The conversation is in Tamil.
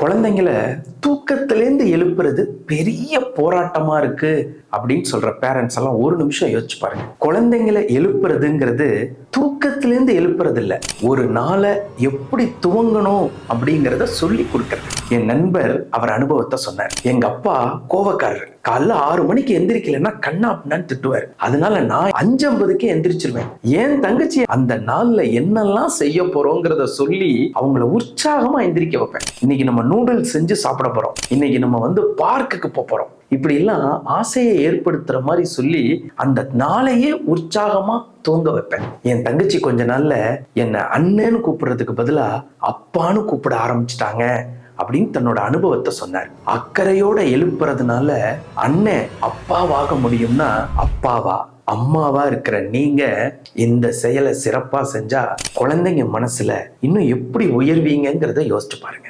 குழந்தைங்கள தூக்கத்திலேருந்து எழுப்புறது பெரிய போராட்டமா இருக்கு அப்படின்னு சொல்ற பேரண்ட்ஸ் எல்லாம் ஒரு நிமிஷம் யோசிச்சு பாருங்க. குழந்தைங்களை எழுப்புறதுங்கிறது தூக்கத்திலேருந்து எழுப்புறது இல்ல ஒரு நாளை எப்படி துவங்கணும் அப்படிங்கிறத சொல்லி கொடுக்கறது. என் நண்பர் அவர் அனுபவத்தை சொன்னார். எங்க அப்பா கோவக்காரர். காலைல ஆறு மணிக்கு எந்திரிக்கலன்னா கண்ணா அப்படின்னு திட்டுவார். அதனால நான் அஞ்சு ஐம்பதுக்கே எந்திரிச்சிருவேன். ஏன் தங்கச்சி அந்த நாள்ல என்னெல்லாம் செய்ய போறோங்கிறத சொல்லி அவங்கள உற்சாகமா எந்திரிக்க வைப்பேன். இன்னைக்கு நம்ம நூடுல்ஸ் செஞ்சு சாப்பிட போறோம். இன்னைக்கு நம்ம வந்து பார்க்குக்கு போக போறோம். இப்படி எல்லாம் ஆசையை ஏற்படுத்துற மாதிரி சொல்லி அந்த நாளையே உற்சாகமா தூங்க வைப்பேன். என் தங்கச்சி கொஞ்ச நாள்ல என்னை அண்ணன்னு கூப்பிடுறதுக்கு பதிலா அப்பான்னு கூப்பிட ஆரம்பிச்சிட்டாங்க. அப்படின்னு தன்னோட அனுபவத்தை சொன்னார். அக்கறையோட எழுப்புறதுனால அண்ணன் அப்பாவாக முடியும்னா அப்பாவா அம்மாவா இருக்கிற நீங்க இந்த செயலை சிறப்பா செஞ்சா குழந்தைங்க மனசுல இன்னும் எப்படி உயர்வீங்கங்கிறத யோசிச்சு பாருங்க.